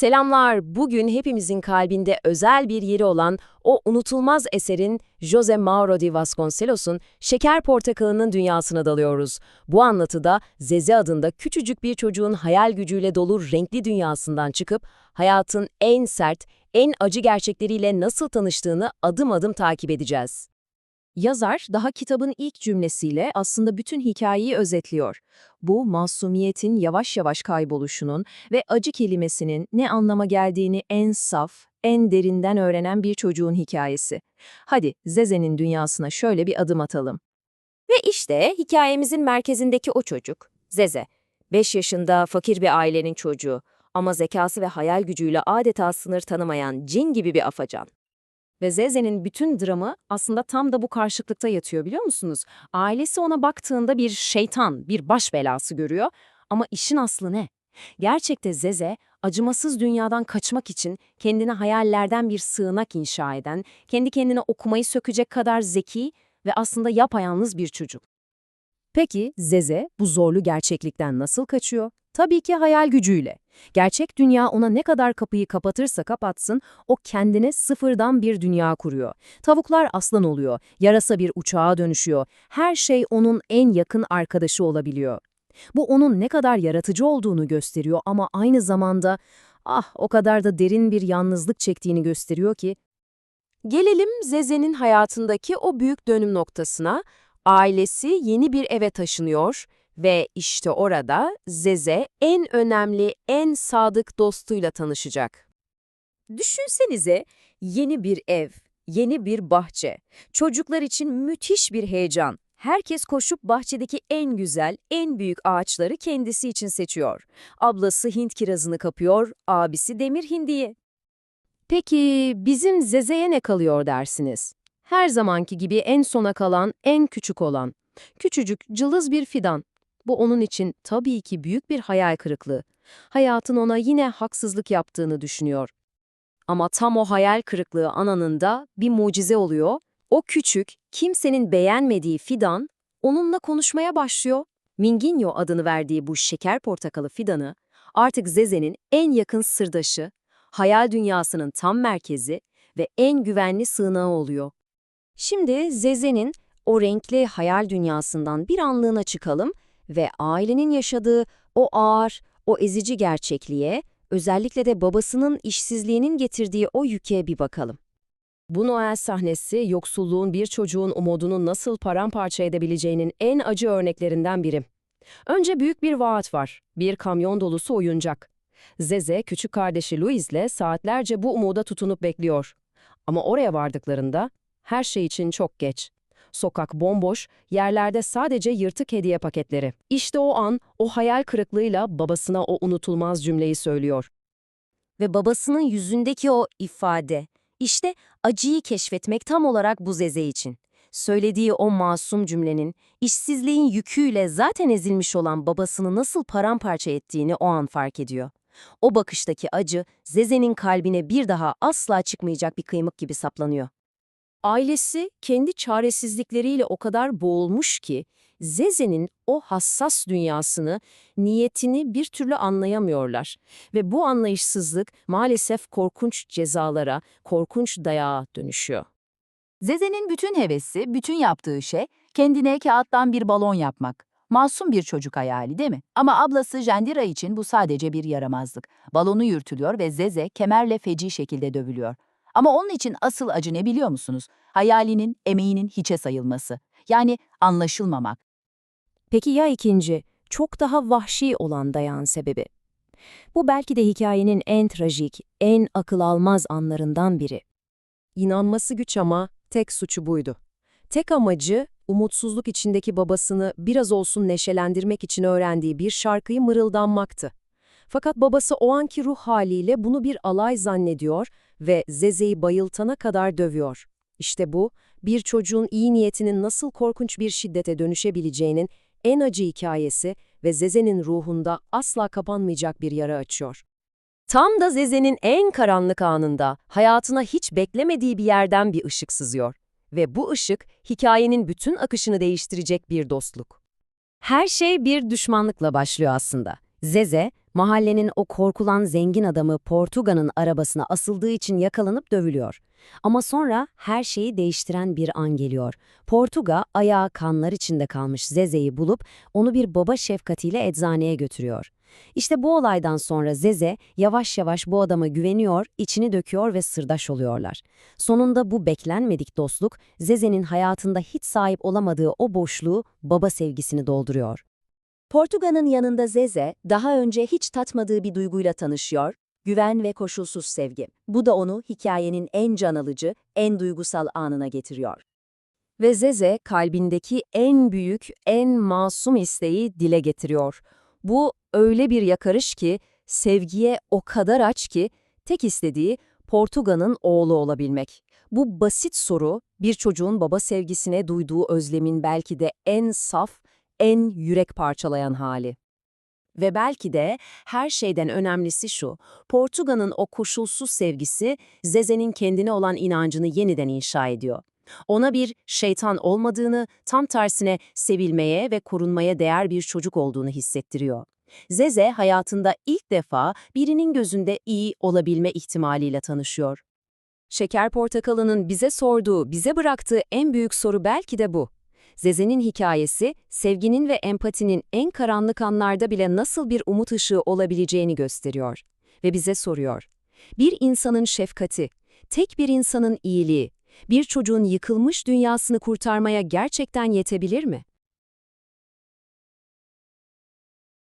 Selamlar. Bugün hepimizin kalbinde özel bir yeri olan o unutulmaz eserin José Mauro de Vasconcelos'un Şeker Portakalı'nın dünyasına dalıyoruz. Bu anlatıda Zeze adında küçücük bir çocuğun hayal gücüyle dolu renkli dünyasından çıkıp hayatın en sert, en acı gerçekleriyle nasıl tanıştığını adım adım takip edeceğiz. Yazar daha kitabın ilk cümlesiyle aslında bütün hikayeyi özetliyor. Bu masumiyetin yavaş yavaş kayboluşunun ve acı kelimesinin ne anlama geldiğini en saf, en derinden öğrenen bir çocuğun hikayesi. Hadi Zeze'nin dünyasına şöyle bir adım atalım. Ve işte hikayemizin merkezindeki o çocuk, Zeze. 5 yaşında fakir bir ailenin çocuğu ama zekası ve hayal gücüyle adeta sınır tanımayan cin gibi bir afacan. Ve Zeze'nin bütün dramı aslında tam da bu karşıtlıkta yatıyor biliyor musunuz? Ailesi ona baktığında bir şeytan, bir baş belası görüyor ama işin aslı ne? Gerçekte Zeze, acımasız dünyadan kaçmak için kendine hayallerden bir sığınak inşa eden, kendi kendine okumayı sökecek kadar zeki ve aslında yapayalnız bir çocuk. Peki Zeze bu zorlu gerçeklikten nasıl kaçıyor? Tabii ki hayal gücüyle. Gerçek dünya ona ne kadar kapıyı kapatırsa kapatsın, o kendine sıfırdan bir dünya kuruyor. Tavuklar aslan oluyor, yarasa bir uçağa dönüşüyor. Her şey onun en yakın arkadaşı olabiliyor. Bu onun ne kadar yaratıcı olduğunu gösteriyor ama aynı zamanda ah o kadar da derin bir yalnızlık çektiğini gösteriyor ki. Gelelim Zeze'nin hayatındaki o büyük dönüm noktasına. Ailesi yeni bir eve taşınıyor ve işte orada Zeze en önemli, en sadık dostuyla tanışacak. Düşünsenize yeni bir ev, yeni bir bahçe. Çocuklar için müthiş bir heyecan. Herkes koşup bahçedeki en güzel, en büyük ağaçları kendisi için seçiyor. Ablası Hint kirazını kapıyor, abisi demir hindiyi. Peki bizim Zeze'ye ne kalıyor dersiniz? Her zamanki gibi en sona kalan, en küçük olan. Küçücük, cılız bir fidan. Bu onun için tabii ki büyük bir hayal kırıklığı. Hayatın ona yine haksızlık yaptığını düşünüyor. Ama tam o hayal kırıklığı ananında bir mucize oluyor. O küçük, kimsenin beğenmediği fidan onunla konuşmaya başlıyor. Minginyo adını verdiği bu şeker portakalı fidanı artık Zeze'nin en yakın sırdaşı, hayal dünyasının tam merkezi ve en güvenli sığınağı oluyor. Şimdi Zeze'nin o renkli hayal dünyasından bir anlığına çıkalım ve ailenin yaşadığı o ağır, o ezici gerçekliğe, özellikle de babasının işsizliğinin getirdiği o yüke bir bakalım. Bu Noel sahnesi, yoksulluğun bir çocuğun umudunu nasıl paramparça edebileceğinin en acı örneklerinden biri. Önce büyük bir vaat var, bir kamyon dolusu oyuncak. Zeze, küçük kardeşi Louis'le saatlerce bu umuda tutunup bekliyor. Ama oraya vardıklarında her şey için çok geç. Sokak bomboş, yerlerde sadece yırtık hediye paketleri. İşte o an, o hayal kırıklığıyla babasına o unutulmaz cümleyi söylüyor. Ve babasının yüzündeki o ifade, işte acıyı keşfetmek tam olarak bu Zeze için. Söylediği o masum cümlenin, işsizliğin yüküyle zaten ezilmiş olan babasını nasıl paramparça ettiğini o an fark ediyor. O bakıştaki acı, Zeze'nin kalbine bir daha asla çıkmayacak bir kıymık gibi saplanıyor. Ailesi kendi çaresizlikleriyle o kadar boğulmuş ki, Zeze'nin o hassas dünyasını, niyetini bir türlü anlayamıyorlar. Ve bu anlayışsızlık maalesef korkunç cezalara, korkunç dayağa dönüşüyor. Zeze'nin bütün hevesi, bütün yaptığı şey kendine kağıttan bir balon yapmak. Masum bir çocuk hayali değil mi? Ama ablası Jendira için bu sadece bir yaramazlık. Balonu yürütülüyor ve Zeze kemerle feci şekilde dövülüyor. Ama onun için asıl acı ne biliyor musunuz? Hayalinin, emeğinin hiçe sayılması. Yani anlaşılmamak. Peki ya ikinci, çok daha vahşi olan dayan sebebi? Bu belki de hikayenin en trajik, en akıl almaz anlarından biri. İnanması güç ama tek suçu buydu. Tek amacı, umutsuzluk içindeki babasını biraz olsun neşelendirmek için öğrendiği bir şarkıyı mırıldanmaktı. Fakat babası o anki ruh haliyle bunu bir alay zannediyor ve Zeze'yi bayıltana kadar dövüyor. İşte bu, bir çocuğun iyi niyetinin nasıl korkunç bir şiddete dönüşebileceğinin en acı hikayesi ve Zeze'nin ruhunda asla kapanmayacak bir yara açıyor. Tam da Zeze'nin en karanlık anında hayatına hiç beklemediği bir yerden bir ışık sızıyor. Ve bu ışık hikayenin bütün akışını değiştirecek bir dostluk. Her şey bir düşmanlıkla başlıyor aslında. Zeze, Mahallenin o korkulan zengin adamı Portuga'nın arabasına asıldığı için yakalanıp dövülüyor. Ama sonra her şeyi değiştiren bir an geliyor. Portuga ayağı kanlar içinde kalmış Zeze'yi bulup onu bir baba şefkatiyle eczaneye götürüyor. İşte bu olaydan sonra Zeze yavaş yavaş bu adama güveniyor, içini döküyor ve sırdaş oluyorlar. Sonunda bu beklenmedik dostluk Zeze'nin hayatında hiç sahip olamadığı o boşluğu baba sevgisini dolduruyor. Portuga'nın yanında Zeze daha önce hiç tatmadığı bir duyguyla tanışıyor, güven ve koşulsuz sevgi. Bu da onu hikayenin en can alıcı, en duygusal anına getiriyor. Ve Zeze kalbindeki en büyük, en masum isteği dile getiriyor. Bu öyle bir yakarış ki, sevgiye o kadar aç ki, tek istediği Portuga'nın oğlu olabilmek. Bu basit soru, bir çocuğun baba sevgisine duyduğu özlemin belki de en saf, en yürek parçalayan hali. Ve belki de her şeyden önemlisi şu, Portuga'nın o koşulsuz sevgisi, Zeze'nin kendine olan inancını yeniden inşa ediyor. Ona bir şeytan olmadığını, tam tersine sevilmeye ve korunmaya değer bir çocuk olduğunu hissettiriyor. Zeze hayatında ilk defa birinin gözünde iyi olabilme ihtimaliyle tanışıyor. Şeker Portakalı'nın bize sorduğu, bize bıraktığı en büyük soru belki de bu. Zeze'nin hikayesi, sevginin ve empatinin en karanlık anlarda bile nasıl bir umut ışığı olabileceğini gösteriyor. Ve bize soruyor. Bir insanın şefkati, tek bir insanın iyiliği, bir çocuğun yıkılmış dünyasını kurtarmaya gerçekten yetebilir mi?